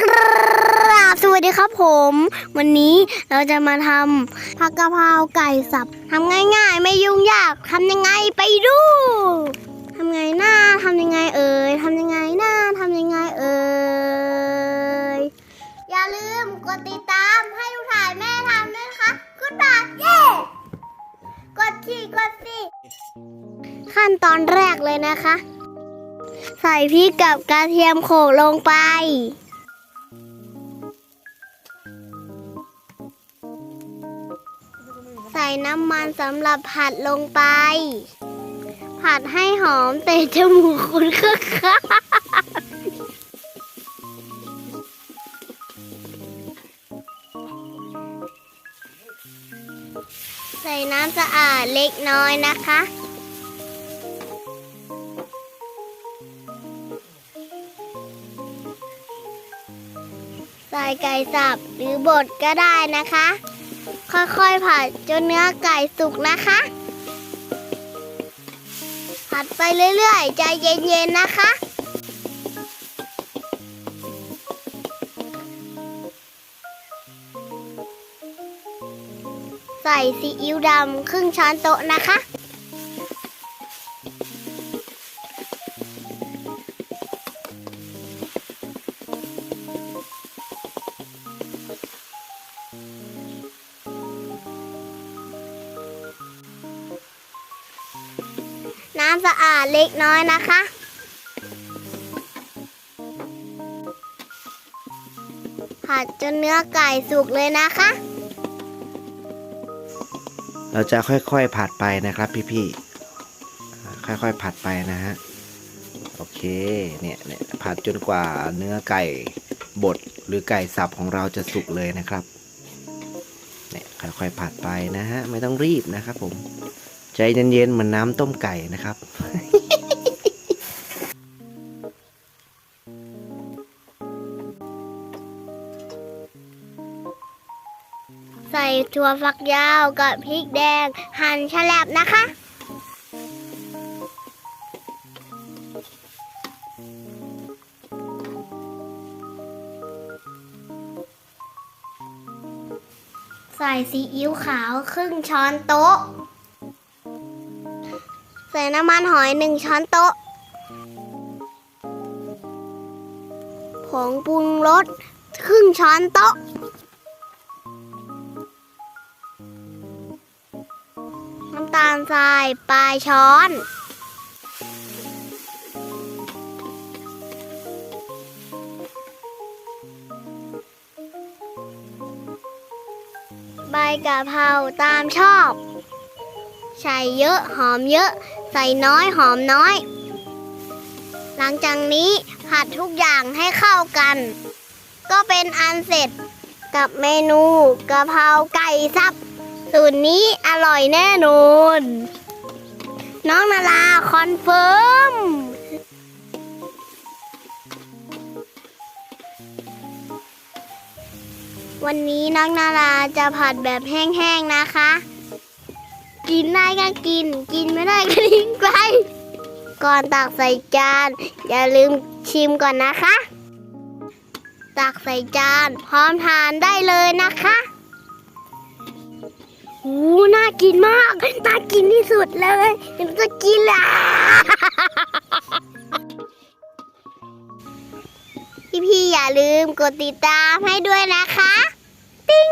กราบสวัสดีครับผม วันนี้เราจะมาทำผักกะเพราไก่สับทำง่ายๆ ไม่ยุ่งยากทำยังไงไปดูทำไงหน้าทำยังไงเอ่ยทำยังไงหน้าทำยังไงเอ่ยอย่าลืมกดติดตามให้ลูกถ่ายแม่ทำด้วยนะคะกดบาทเย้กดทีกดสิขั้นตอนแรกเลยนะคะ ใส่พริกกับกระเทียมโขลกลงไป ส่น้ำมันสำหรับผัดลงไป ผัดให้หอมเตะจมูกคุณค่ะใส่น้ำสะอาดเล็กน้อยนะคะใส่ไก่สับหรือบดก็ได้นะคะ ค่อยๆผัดจนเนื้อไก่สุกนะคะ ผัดไปเรื่อยๆ ใจเย็นๆนะคะ ใส่ซีอิ๊วดำครึ่งช้อนโต๊ะนะคะ น้ำสะอาดเล็กน้อยนะคะ ผัดจนเนื้อไก่สุกเลยนะคะ เราจะค่อยๆผัดไปนะครับพี่ๆ ค่อยๆผัดไปนะฮะ โอเค เนี่ยเนี่ยผัดจนกว่าเนื้อไก่บดหรือไก่สับของเราจะสุกเลยนะครับ เนี่ยค่อยๆผัดไปนะฮะ ไม่ต้องรีบนะครับผม ใจเย็นๆเหมือนน้ำต้มไก่นะครับใส่ถั่วฝักยาวกับพริกแดง หั่นฉลับนะคะ ใส่ซีอิ๊วขาวครึ่งช้อนโต๊ะ ใส่น้ำมันหอยหนึ่งช้อนโต๊ะ ผงปรุงรสครึ่งช้อนโต๊ะ น้ำตาลทรายปลายช้อนใบกะเพราตามชอบ ใส่เยอะหอมเยอะ ใส่น้อยหอมน้อย หลังจากนี้ผัดทุกอย่างให้เข้ากัน ก็เป็นอันเสร็จกับเมนูกะเพราไก่สับ สูตรนี้อร่อยแน่นอน น้องนาราคอนเฟิร์มวันนี้น้องนาราจะผัดแบบแห้งๆนะคะ กินได้ก็กิน กินไม่ได้ก็ทิ้งไป ก่อนตักใส่จาน อย่าลืมชิมก่อนนะคะ ตักใส่จาน พร้อมทานได้เลยนะคะโอ้น่ากินมาก น่ากินที่สุดเลยเดี๋ยวจะกินละพี่ๆอย่าลืมกดติดตามให้ด้วยนะคะ ติ๊ง